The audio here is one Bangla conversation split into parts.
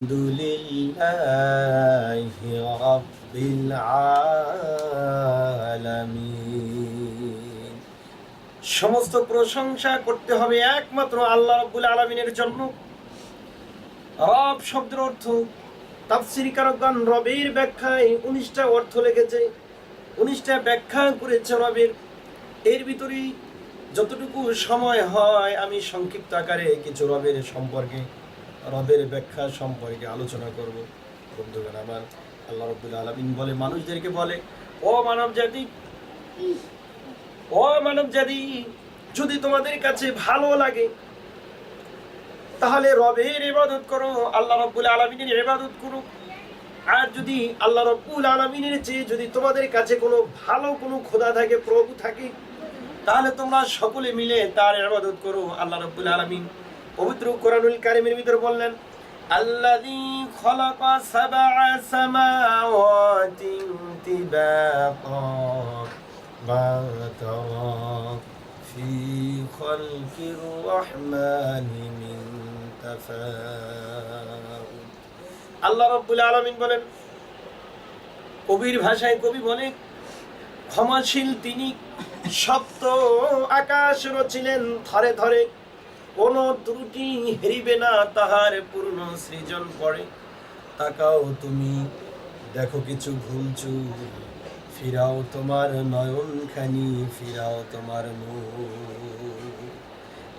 الحمد لله رب العالمين সমস্ত প্রশংসা করতে হবে একমাত্র আল্লাহ রব্বুল আলমিনের জন্য রব শব্দের অর্থ তাফসির কারকগণ রবের ব্যাখ্যায় উনিশটা অর্থ লেগেছে উনিশটা ব্যাখ্যা করেছে রবের এর ভিতরে যতটুকু সময় হয় আমি সংক্ষিপ্ত আকারে কিছু রবের সম্পর্কে রবের ব্যাখ্যা সম্পর্কে আলোচনা করব। বন্ধুগণ, আমার আল্লাহ রব্বুল আলমিন বলে, মানুষদেরকে বলে, ও মানব জাতি, ও মানব জাতি, যদি তোমাদের কাছে ভালো লাগে, তাহলে রবের ইবাদত করো, আল্লাহ রব্বুল আলমিনের ইবাদত করো। আর যদি আল্লাহ রব্বুল আলমিনের চেয়ে যদি তোমাদের কাছে কোনো ভালো, কোনো খোদা থাকে প্রভু থাকে, তাহলে তোমরা সকলে মিলে তার ইবাদত করো, আল্লাহ রব্বুল আলমিন। পবিত্র কোরআনুল কারিমের ভিতরে বললেন, আল্লাযী খলাকা সাবআ সামাওয়াতিন তিবাকা মা তারা ফি খালকির রহমানি মিন তাফাউত। আল্লাহ রাব্বুল আলামিন বলেন, কবির ভাষায় কবি বলে, ক্ষমাশীল তিনি সপ্ত আকাশ রচিলেন ধরে ধরে কোন ত্রুটি হেরিবে না, তাহার পূর্ণ সৃজন পড়ে। তাকাও তুমি, দেখো কিছু ভুলছু ফিরাও তোমার নয়ন খানি ফিরাও তোমার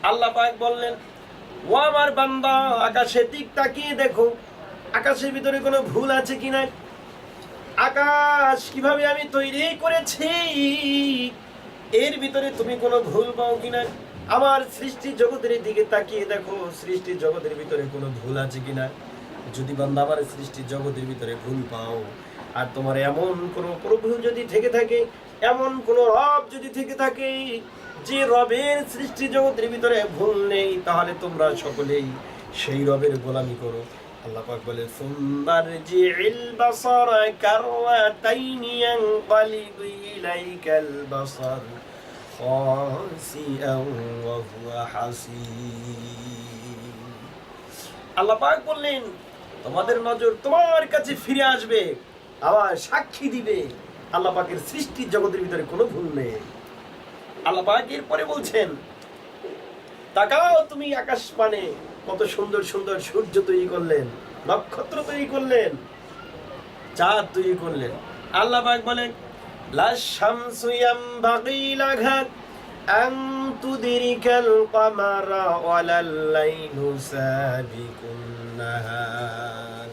আল্লাহ পাক বললেন, ও আমার বান্দা, আকাশের দিক তাকিয়ে দেখো? আকাশের ভিতরে কোনো ভুল আছে কি কিনা আকাশ কীভাবে আমি তৈরি করেছি? এর ভিতরে তুমি কোনো ভুল পাও কি কিনা আমার সৃষ্টি জগতের দিকে তাকিয়ে দেখো, সৃষ্টি জগতের ভিতরে কোনো ভুল আছে কিনা? যদি বান্দা আমার সৃষ্টি জগতের ভিতরে ভুল পাও, আর তোমার এমন কোনো প্রভু যদি থেকে থাকে, এমন কোনো রব যদি থেকে থাকে, যে রবের সৃষ্টি জগতের ভিতরে ভুল নেই, তাহলে তোমরা সকলেই সেই রবের গোলামি করো। আল্লাহ পাক বলে সুন্দর জিল বাসার কারওয়াতাইন ইয়ানকালিবু ইলাইকাল বাসার। خاسئا وهو حسير আল্লাহ পাক বললেন তোমাদের নজর তোমার কাছে ফিরে আসবে আবার সাক্ষী দিবে আল্লাহ পাকের সৃষ্টি জগতের ভিতরে কোনো ভুল নেই আল্লাহ পাক এরপরে বলছেন তাকাও তুমি আকাশ মানে কত সুন্দর সুন্দর সূর্য তৈরি করলেন নক্ষত্র তৈরি করলেন চাঁদ তৈরি করলেন আল্লাহ পাক বলেন লাশামসু ইয়ামবাগি লাঘা আন তুদরিকাল কামারা ওয়ালাল লাইলু সাবিকুন নাহার।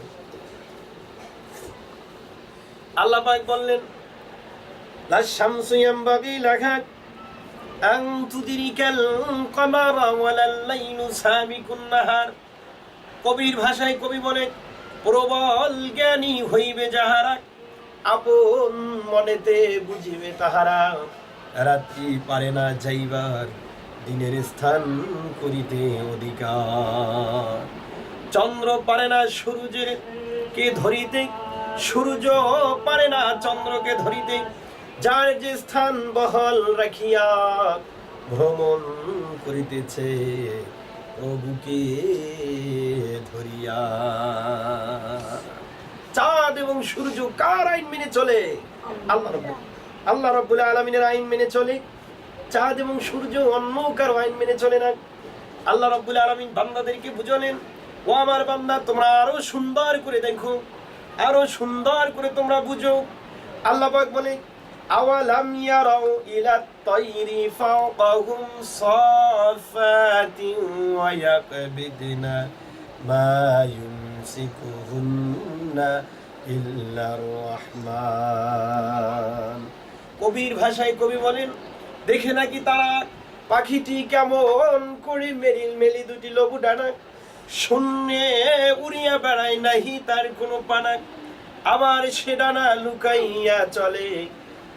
আল্লাহ পাক বললেন লাশামসু ইয়ামবাগি লাঘা আন তুদরিকাল কামারা ওয়ালাল লাইলু সাবিকুন নাহার। কবির ভাষায় কবি বলে প্রবল জ্ঞানী হইবে যাহারা আপন মনেতে বুঝিবে তাহারা। রাত্রি পারে না যাইবার, দিনের স্থান করিতে অধিকার। চন্দ্র পারে না সূর্যের কে ধরিতে, সূর্য পারে না চন্দ্রকে ধরিতে, যার যে স্থান বহল রাখিয়া ভ্রমণ করিতেছে, প্রভুকে ধরিয়া। চাঁদ এবং সূর্য কার আইন মেনে চলে? আল্লাহ। রব্বুল আল্লাহ রব্বুল আলমিনের আইন মেনে চলে। চাঁদ এবং সূর্য অন্য কারও আইন মেনে চলে না। আল্লাহ রব্বুল আলমিন বান্দাদেরকে বুঝলেন ও আমার বান্দা তোমরা আরও সুন্দর করে দেখো আরও সুন্দর করে তোমরা বুঝো। আল্লাহ পাক বলে আওয়ালাম ইয়ারাউ ইলা তাইরি ফাওকাহুম সাফাতিন ওয়া ইয়াকবিদনা? মা ইউমসিকুহুন্না ইল্লার রহমান কবির ভাষায় কবি বলেন, দেখে নাকি তারা পাখিটি কেমন করে মেরিল মেলি দুটি লঘু ডানা শূন্যে উড়িয়া বেড়ায় নাহি তার কোনো পানা আবার সে ডানা লুকাইয়া চলে,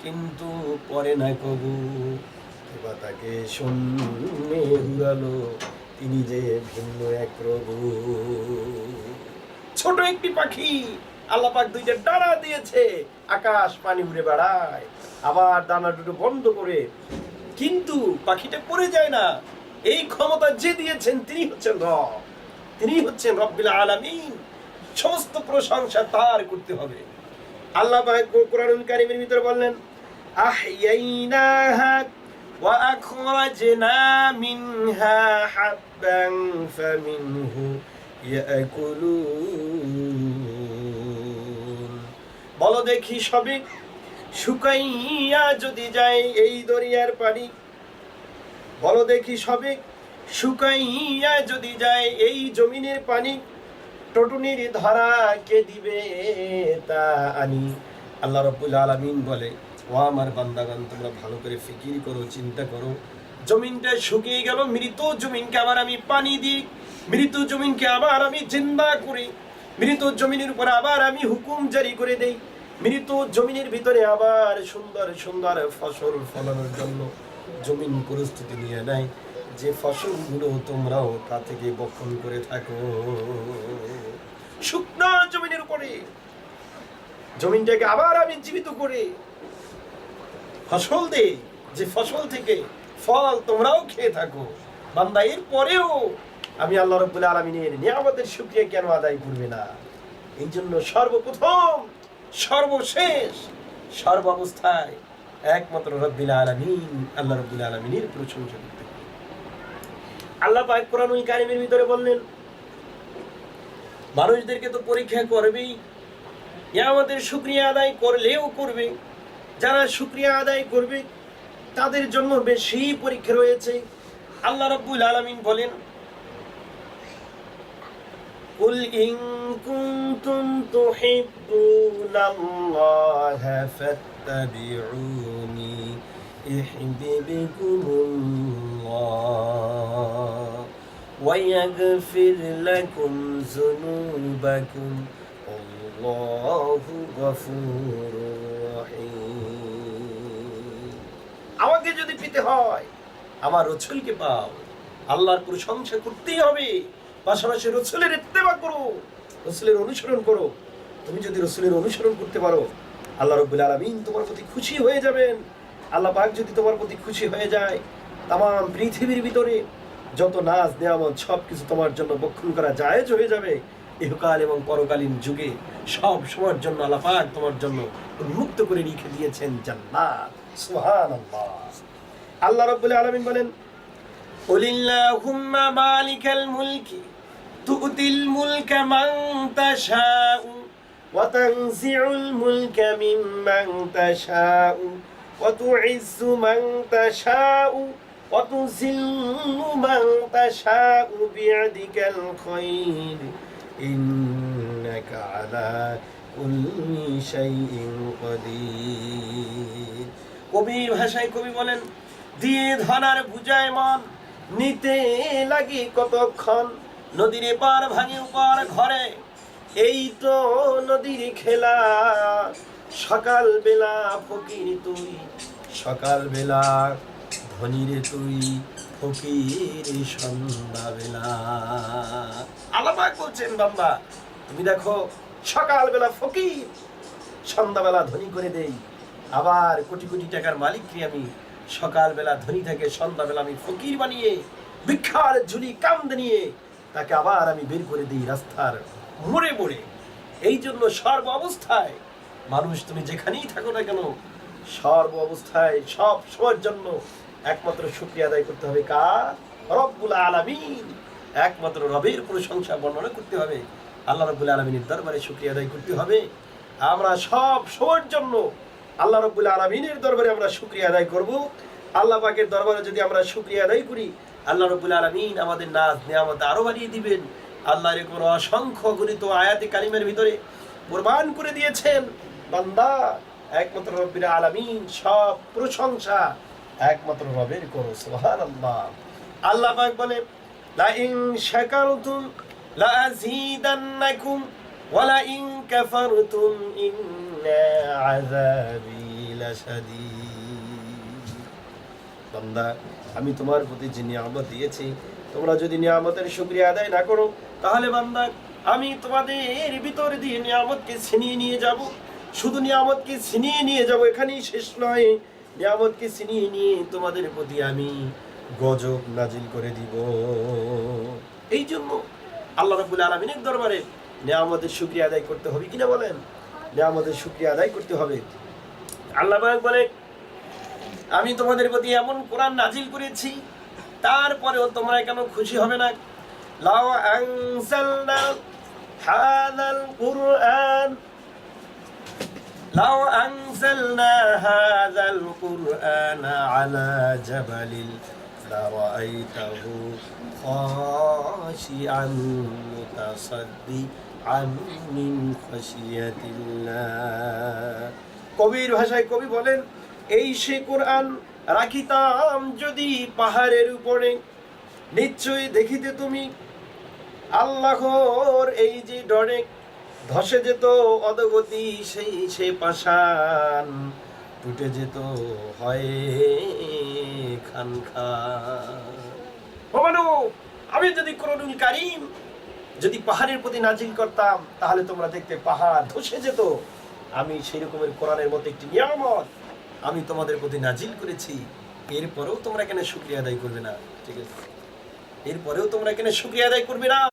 কিন্তু পরে না কবু। তাকে শূন্যে উড়ালো। তিনি যে ভিন্ন এক প্রভু। ছোট একটি পাখি আল্লাহ পাক দুইটা ডানা দিয়েছে, আকাশ পানি উড়ে বেড়ায়। আবার দানা দুটো বন্ধ করে, কিন্তু পাখিটা পড়ে যায় না। এই ক্ষমতা যে দিয়েছেন তিনি হচ্ছেন রব। তিনি হচ্ছেন রব্বিল আলামিন। সমস্ত প্রশংসা তার করতে হবে। আল্লাহ পাক কোরআনুল কারীমের ভিতরে বললেন, আহইয়াইনাহা আখরাজনা মিনহা হাব্বান ফামিনহু ইয়াকুলুন বলো দেখি সবে শুকাইয়া যদি যায় এই দরিয়ার পানি। বলো দেখি সবে শুকাইয়া যদি যায় এই জমিনের পানি। টটুনির ধরা কে দিবে তা আনি। আল্লাহ রব্বুল আলামিন বলে ও আমার বান্দাগান তোমরা ভালো করে ফিকির করো, চিন্তা করো। জমিনটা শুকিয়ে গেল, মৃত জমিনকে আবার আমি পানি দিই। মৃত জমিনকে আবার আমি জিন্দা করি। মৃত জমিনের উপর আবার আমি হুকুম জারি করে দেই। মৃত জমিনের ভিতরে আবার সুন্দর সুন্দর ফসল ফলানোর জন্য জমিন প্রস্তুতি নিয়ে নেয়। যে ফসলগুলো তোমরাও তা থেকে বক্ষণ করে থাকো। শুকনো জমিনের উপরে। জমিনটাকে আবার আমি জীবিত করে। ফসল দে যে ফসল থেকে ফল তোমরাও খেয়ে থাকো। বান্দা, এর পরেও আমি আল্লাহ রব্বুল আলমিনের নিয়ামতের শুক্রিয়া কেন আদায় করবে না? এই জন্য সর্বপ্রথম, সর্বশেষ, সর্বাবস্থায় একমাত্র রব্বিল আলমিন আল্লাহ রব্বুল আলমিনের প্রশংসা করতে। আল্লাহ পাক কোরআনুল কারিমের ভিতরে বললেন, মানুষদেরকে তো পরীক্ষা করবেই আমাদের শুক্রিয়া আদায় করলেও করবে। যারা শুক্রিয়া আদায় করবে তাদের জন্য বেশি পরীক্ষা রয়েছে আল্লাহ রাব্বুল আলামিন বলেন قل إن كنتم تحبون الله فاتبعوني يحببكم الله ويغفر لكم ذنوبكم والله غفور رحيم আমাকে যদি পেতে হয়, আমার রসুলকে পাও। আল্লাহর প্রশংসা করতেই হবে। পাশাপাশি রসুলের ইত্তেবা করো, রসুলের অনুসরণ করো। তুমি যদি রসুলের অনুসরণ করতে পারো, আল্লাহ রব্বুল আলমিন তোমার প্রতি খুশি হয়ে যাবেন। আল্লাহ পাক যদি তোমার প্রতি খুশি হয়ে যায়, তাম পৃথিবীর ভিতরে যত নাচ নেয়ামত সব কিছু তোমার জন্য বক্ষণ করা জায়েজ হয়ে যাবে। ইহকাল এবং পরকালীন যুগে সব সময়ের জন্য আল্লাহ পাক তোমার জন্য উন্মুক্ত করে রেখে দিয়েছেন জান্নাত সুবহানাল্লাহ আল্লাহ রাব্বুল আলামিন বলেন قل اللهم مالك الملك تؤتي الملك من تشاء وتنزع الملك ممن تشاء وتعز من تشاء وتذل من تشاء بيدك الخير إنك على كل شيء قدير কবির ভাষায় কবি বলেন দিয়ে ধনার বুঝায় মন নিতে লাগি কতক্ষণ নদীর পার ভাঙে উপার ঘরে এই তো নদীর খেলা সকাল বেলা ফকির তুই সকাল বেলা ধনীরে তুই ফকির সন্ধ্যা বেলা আলাপাক বলছেন বাম্বা তুমি দেখো সকাল বেলা ফকির সন্ধ্যাবেলা ধনী করে দেই। আবার কোটি কোটি টাকার মালিককে আমি সকালবেলা ধনী থেকে সন্ধ্যাবেলা আমি ফকির বানিয়ে, ভিক্ষার ঝুলি কামদ নিয়ে তাকে আবার আমি বের করে দিই রাস্তার মোড়ে মোড়ে। এই জন্য সর্ব অবস্থায় মানুষ তুমি যেখানেই থাকো না কেন, সর্ব অবস্থায় সব সময়ের জন্য একমাত্র শুক্রিয়া আদায় করতে হবে কার? রব্বুল আলামিন। একমাত্র রবের প্রশংসা বর্ণনা করতে হবে। আল্লাহ রব্বুল আলমিনের দরবারে শুক্রিয়া আদায় করতে হবে। আমরা সব সময়ের জন্য আল্লাহ রব্বুল আলমিনের দরবারে আমরা শুক্রিয়া আদায় করব। আল্লাহ পাকের দরবারে যদি আমরা শুক্রিয়া আদায় করি, আল্লাহ রব্বুল আলমিন আমাদের নাচ নিয়ামত আরও বাড়িয়ে দিবেন। আল্লাহর এরকম অসংখ্য গণিত আয়াতি কালিমের ভিতরে কোরবান করে দিয়েছেন। বান্দা, একমাত্র রব্বির আলামিন সব প্রশংসা একমাত্র রবের করো আল্লাহ পাক বলে লা ইন শাকারতুম লা আযীদান্নাকুম ওয়া লা ইন কাফারতুম ইন্না আযাবি লাশাদীদ। বান্দা, আমি তোমার প্রতি যে নিয়ামত দিয়েছি, তোমরা যদি নিয়ামতের শুকরিয়া আদায় না করো, তাহলে বান্দা, আমি তোমাদের ভিতর দিয়ে নিয়ামতকে ছিনিয়ে নিয়ে যাব। শুধু নিয়ামতকে ছিনিয়ে নিয়ে যাব এখানেই শেষ নয়। নিয়ামতকে ছিনিয়ে নিয়ে তোমাদের প্রতি আমি গজব নাজিল করে দিব। এই জন্য আল্লাহ রাব্বুল আলামিনের দরবারে নিয়ামতের শুক্রিয়া আদায় করতে হবে কিনা বলেন? নিয়ামতের শুক্রিয়া আদায় করতে হবে। আল্লাহ বলে আমি তোমাদের প্রতি এমন কোরআন নাজিল করেছি, তারপরেও তোমরা কেন খুশি হবে না? লাও আনজালনা হাযাল কুরআন লাও আনজালনা হাযাল কুরআন আলা জাবালিল لرأيته خاشعا متصدعا من خشية الله কবির ভাষায় কবি বলেন এই সে কোরআন রাখিতাম যদি পাহাড়ের উপরে নিশ্চয়ই দেখিতে তুমি আল্লাহর এই যে ডরে ধসে যেত অদগতি সেই সে পাষাণ। টুটে যেত হয় খান খান। আমি যদি করুন কারিম, যদি পাহাড়ের প্রতি নাজিল করতাম, তাহলে তোমরা দেখতে পাহাড় ধসে যেত। আমি সেই রকমের কোরআনের মতো একটি নিয়ামত আমি তোমাদের প্রতি নাজিল করেছি। এরপরেও তোমরা কেন শুক্রিয়া আদায় করবে না, ঠিক আছে? এরপরেও তোমরা কেন শুক্রিয়া আদায় করবে না।